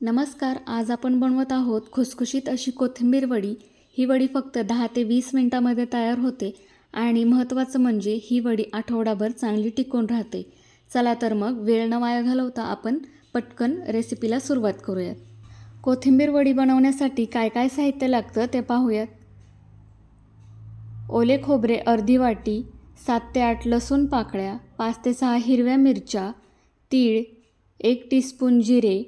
नमस्कार आज आपण बनवत आहोत खुसखुशीत अशी कोथिंबीर वडी. ही वडी फक्त दहा ते वीस मिनटामध्ये तयार होते आणि महत्त्वाचं म्हणजे ही वडी आठवडाभर चांगली टिकून राहते. चला तर मग वेळ न वाया घालवता आपण पटकन रेसिपीला सुरुवात करूयात. कोथिंबीर वडी बनवण्यासाठी काय काय साहित्य लागतं ते पाहूयात. ओले खोबरे अर्धी वाटी सात ते आठ लसूण पाकळ्या पाच ते सहा हिरव्या मिरच्या तीळ एक टीस्पून जिरे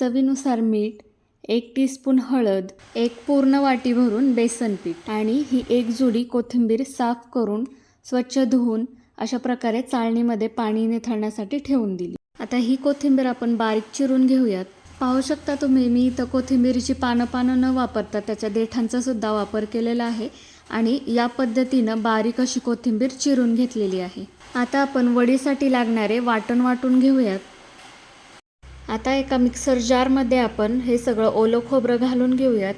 चवीनुसार मीठ एक टीस्पून हळद एक पूर्ण वाटी भरून बेसन पीठ आणि ही एक जुडी कोथिंबीर साफ करून स्वच्छ धुवून अशा प्रकारे चाळणीमध्ये पाणी निथळण्यासाठी ठेवून दिली. आता ही कोथिंबीर आपण बारीक चिरून घेऊयात. पाहू शकता तुम्ही मी इथं कोथिंबीरीची पानं पानं न वापरता त्याच्या देठांचा सुद्धा वापर केलेला आहे आणि या पद्धतीनं बारीक अशी कोथिंबीर चिरून घेतलेली आहे. आता आपण वडीसाठी लागणारे वाटण वाटून घेऊयात. आता एका मिक्सर जारमध्ये आपण हे सगळं ओलं खोबरं घालून घेऊयात.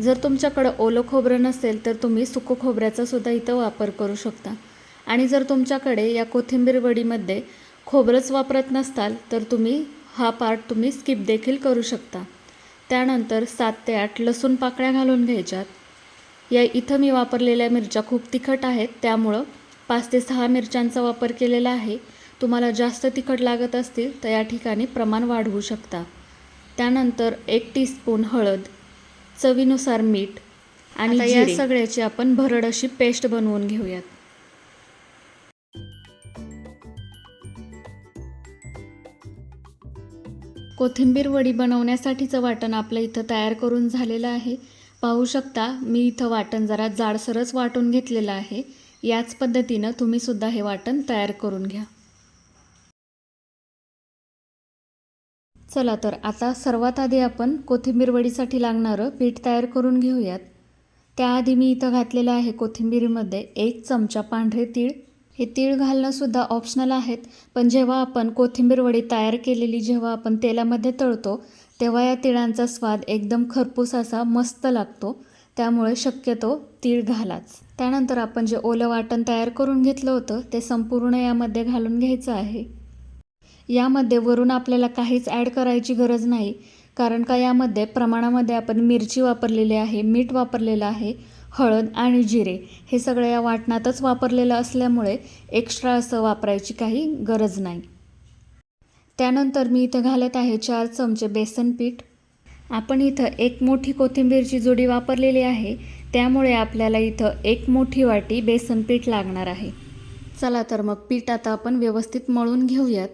जर तुमच्याकडं ओलं खोबरं नसेल तर तुम्ही सुकं खोबऱ्याचासुद्धा इथं वापर करू शकता. आणि जर तुमच्याकडे या कोथिंबीर वडीमध्ये खोबरंच वापरत नसताल तर तुम्ही हा पार्ट तुम्ही स्किप देखील करू शकता. त्यानंतर सात ते आठ लसूण पाकळ्या घालून घ्यायच्यात. या इथं मी वापरलेल्या मिरच्या खूप तिखट आहेत त्यामुळं पाच ते सहा मिरच्यांचा वापर केलेला आहे. तुम्हाला जास्त तिखट लागत असतील तर या ठिकाणी प्रमाण वाढवू शकता. त्यानंतर एक टीस्पून हळद चवीनुसार मीठ आणि या सगळ्याची आपण भरड अशी पेस्ट बनवून घेऊयात. कोथिंबीर वडी बनवण्यासाठीचं वाटण आपलं इथं तयार करून झालेलं आहे. पाहू शकता मी इथं वाटण जरा जाडसरच वाटून घेतलेलं आहे. याच पद्धतीनं तुम्हीसुद्धा हे वाटण तयार करून घ्या. चला तर आता सर्वात आधी आपण कोथिंबीर वडीसाठी लागणारं पीठ तयार करून घेऊयात. त्याआधी मी इथं घातलेलं आहे कोथिंबीरीमध्ये एक चमचा पांढरे तीळ. हे तीळ घालणंसुद्धा ऑप्शनल आहेत पण जेव्हा आपण कोथिंबीर वडी तयार केलेली जेव्हा आपण तेलामध्ये तळतो तेव्हा या तिळांचा स्वाद एकदम खरपूस असा मस्त लागतो. त्यामुळे शक्यतो तीळ घालाच. त्यानंतर आपण जे ओलं वाटण तयार करून घेतलं होतं ते संपूर्ण यामध्ये घालून घ्यायचं आहे. यामध्ये वरून आपल्याला काहीच ॲड करायची गरज नाही. कारण का यामध्ये प्रमाणामध्ये आपण मिरची वापरलेली आहे मीठ वापरलेलं आहे हळद आणि जिरे हे सगळं या वाटणातच वापरलेलं असल्यामुळे एक्स्ट्रा असं वापरायची काही गरज नाही. त्यानंतर मी इथं घालत आहे चार चमचे बेसन पीठ. आपण इथं एक मोठी कोथिंबीरची जोडी वापरलेली आहे. त्यामुळे आपल्याला इथं एक मोठी वाटी बेसन पीठ लागणार आहे. चला तर मग पीठ आता आपण व्यवस्थित मळून घेऊयात.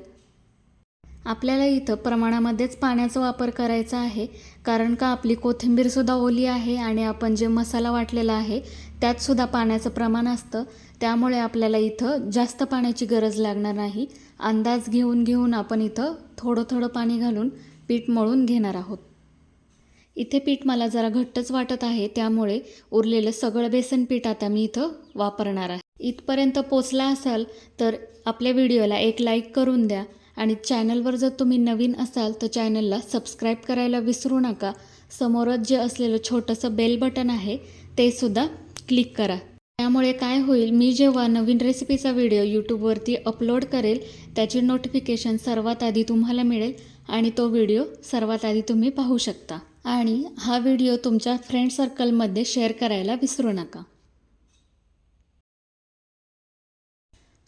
आपल्याला इथं प्रमाणामध्येच पाण्याचा वापर करायचा आहे कारण का आपली कोथिंबीरसुद्धा ओली आहे आणि आपण जे मसाला वाटलेला आहे त्यातसुद्धा पाण्याचं प्रमाण असतं. त्यामुळे आपल्याला इथं जास्त पाण्याची गरज लागणार नाही. अंदाज घेऊन घेऊन आपण इथं थोडं थोडं पाणी घालून पीठ मळून घेणार आहोत. इथे पीठ मला जरा घट्टच वाटत आहे त्यामुळे उरलेलं सगळं बेसन पीठ आता मी इथं वापरणार आहे. इथपर्यंत पोचला असाल तर आपल्या व्हिडिओला एक लाईक करून द्या. आणि चॅनलवर जर तुम्ही नवीन असाल तर चॅनलला सबस्क्राईब करायला विसरू नका. समोरच जे असलेलं छोटंसं बेल बटन आहे ते सुद्धा क्लिक करा. त्यामुळे काय होईल मी जेव्हा नवीन रेसिपीचा व्हिडिओ यूट्यूबवरती अपलोड करेल त्याची नोटिफिकेशन सर्वात आधी तुम्हाला मिळेल आणि तो व्हिडिओ सर्वात आधी तुम्ही पाहू शकता. आणि हा व्हिडिओ तुमच्या फ्रेंड सर्कलमध्ये शेअर करायला विसरू नका.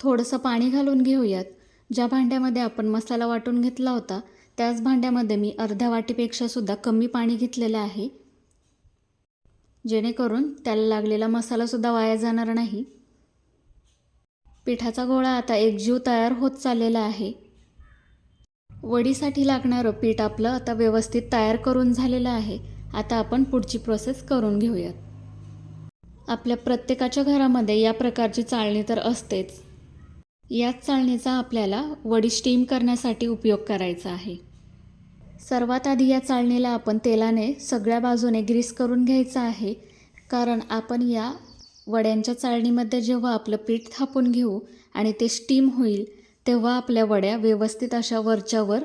थोडंसं पाणी घालून घेऊयात. ज्या भांड्यामध्ये आपण मसाला वाटून घेतला होता त्याच भांड्यामध्ये मी अर्ध्या वाटीपेक्षा सुद्धा कमी पाणी घेतलेलं आहे. जेणेकरून त्याला लागलेला मसालासुद्धा वाया जाणार नाही. पिठाचा गोळा आता एकजीव तयार होत चाललेला आहे. वडीसाठी लागणारं पीठ आपलं आता व्यवस्थित तयार करून झालेलं आहे. आता आपण पुढची प्रोसेस करून घेऊयात. आपल्या प्रत्येकाच्या घरामध्ये या प्रकारची चाळणी तर असतेच. याच चाळणीचा आपल्याला वडी स्टीम करण्यासाठी उपयोग करायचा आहे. सर्वात आधी या चाळणीला आपण तेलाने सगळ्या बाजूने ग्रीस करून घ्यायचं आहे कारण आपण या वड्यांच्या चाळणीमध्ये जेव्हा आपलं पीठ थापून घेऊ आणि ते स्टीम होईल तेव्हा आपल्या वड्या व्यवस्थित अशा वरच्यावर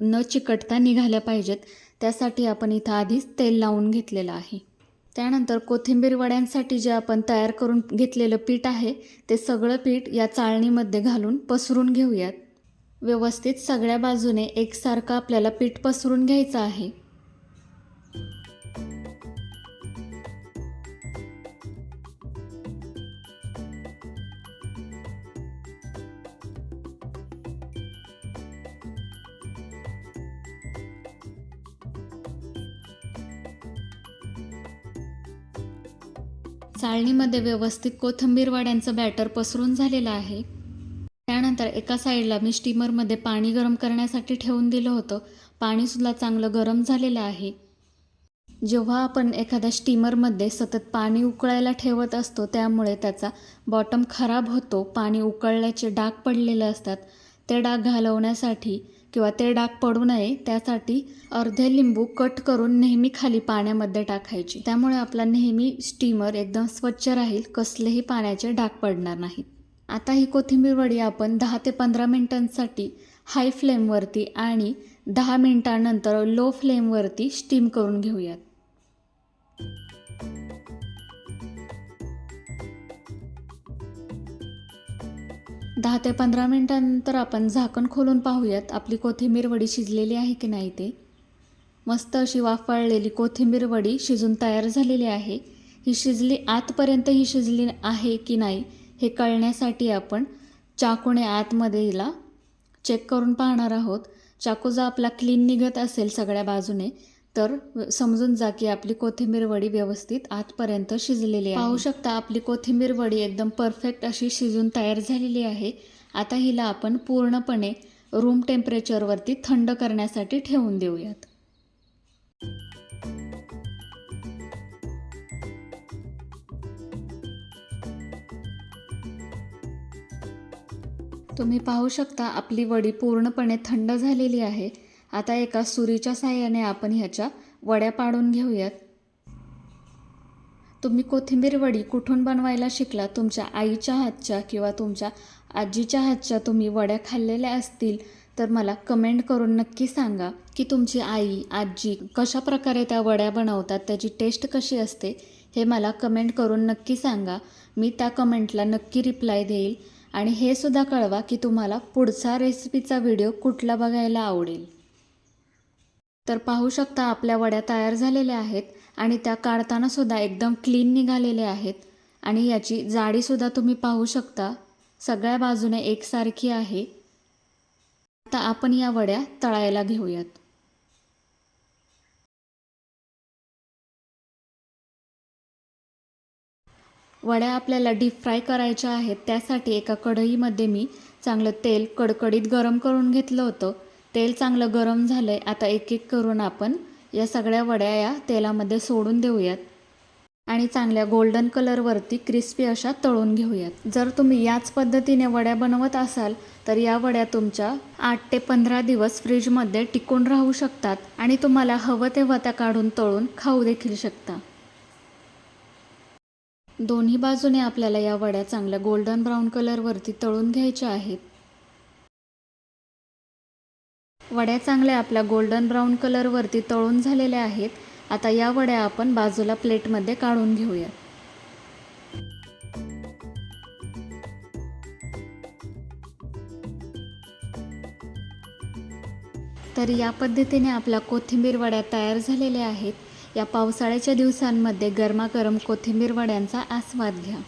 न चिकटता निघाल्या पाहिजेत. त्यासाठी आपण इथं आधीच तेल लावून घेतलेलं आहे. त्यानंतर कोथिंबीर वड्यांसाठी जे आपण तयार करून घेतलेलं पीठ आहे ते सगळं पीठ या चाळणीमध्ये घालून पसरून घेऊयात. व्यवस्थित सगळ्या बाजूने एकसारखं आपल्याला पीठ पसरून घ्यायचं आहे. चाळणीमध्ये व्यवस्थित कोथिंबीरवड्यांचं बॅटर पसरून झालेलं आहे. त्यानंतर एका साईडला मी स्टीमरमध्ये पाणी गरम करण्यासाठी ठेवून दिलं होतं. पाणीसुद्धा चांगलं गरम झालेलं आहे. जेव्हा आपण एखाद्या स्टीमरमध्ये सतत पाणी उकळायला ठेवत असतो त्यामुळे त्याचा बॉटम खराब होतो. पाणी उकळल्याचे डाग पडलेले असतात. ते डाग घालवण्यासाठी किंवा ते डाग पडू नये त्यासाठी अर्धे लिंबू कट करून नेहमी खाली पाण्यामध्ये टाकायची. त्यामुळे आपला नेहमी स्टीमर एकदम स्वच्छ राहील कसलेही पाण्याचे डाग पडणार नाहीत. आता ही कोथिंबीर वडी आपण दहा ते पंधरा मिनिटांसाठी हाय फ्लेमवरती आणि दहा मिनिटांनंतर लो फ्लेमवरती स्टीम करून घेऊयात. दहा ते पंधरा मिनटानंतर आपण झाकण खोलून पाहूयात आपली कोथिंबीर वडी शिजलेली आहे की नाही ते. मस्त अशी वाफाळलेली कोथिंबीर वडी शिजून तयार झालेली आहे. ही शिजली आतपर्यंत ही शिजली आहे की नाही हे कळण्यासाठी आपण चाकूने आतमध्ये हिला चेक करून पाहणार आहोत. चाकू जर आपला क्लीन निघत असेल सगळ्या बाजूने तर समजून जा की आपली कोथिंबीर वडी व्यवस्थित आतपर्यंत शिजलेली आहे. पाहू शकता आपली कोथिंबीर वडी एकदम परफेक्ट अशी शिजून तयार झालेली आहे. आता हिला आपण पूर्णपणे रूम टेम्परेचरवरती थंड करण्यासाठी ठेवून देऊयात. तुम्ही पाहू शकता आपली वडी पूर्णपणे थंड झालेली आहे. आता एका सुरीच्या साह्याने आपण ह्याच्या वड्या पाडून घेऊयात. तुम्ही कोथिंबीर वडी कुठून बनवायला शिकला? तुमच्या आईच्या हातच्या किंवा तुमच्या आजीच्या हातच्या तुम्ही वड्या खाल्लेल्या असतील तर मला कमेंट करून नक्की सांगा की तुमची आई आजी कशा प्रकारे त्या वड्या बनवतात त्याची टेस्ट कशी असते हे मला कमेंट करून नक्की सांगा. मी त्या कमेंटला नक्की रिप्लाय देईल. आणि हे सुद्धा कळवा की तुम्हाला पुढचा रेसिपीचा व्हिडिओ कुठला बघायला आवडेल. तर पाहू शकता आपल्या वड्या तयार झालेल्या आहेत आणि त्या काढताना सुद्धा एकदम क्लीन निघालेल्या आहेत. आणि याची जाडीसुद्धा तुम्ही पाहू शकता. सगळ्या बाजूने एकसारखी आहे. आता आपण या वड्या तळायला घेऊयात. वड्या आपल्याला डीप फ्राय करायच्या आहेत. त्यासाठी एका कढईमध्ये मी चांगलं तेल कडकडीत गरम करून घेतलं होतं. तेल चांगलं गरम झालं आहे आता एक एक करून आपण या सगळ्या वड्या या तेलामध्ये सोडून देऊयात. आणि चांगल्या गोल्डन कलरवरती क्रिस्पी अशा तळून घेऊयात. जर तुम्ही याच पद्धतीने वड्या बनवत असाल तर या वड्या तुमच्या आठ ते पंधरा दिवस फ्रीजमध्ये टिकून राहू शकतात आणि तुम्हाला हवं तेव्हा त्या काढून तळून खाऊ देखील शकता. दोन्ही बाजूने आपल्याला या वड्या चांगल्या गोल्डन ब्राऊन कलरवरती तळून घ्यायच्या आहेत. वड्या चांगल्या आपल्या गोल्डन ब्राऊन कलरवरती तळून झालेल्या आहेत. आता या वड्या आपण बाजूला प्लेटमध्ये काढून घेऊया. तर या पद्धतीने आपल्या कोथिंबीर वड्या तयार झालेल्या आहेत. या पावसाळ्याच्या दिवसांमध्ये गरमागरम कोथिंबीर वड्यांचा आस्वाद घ्या.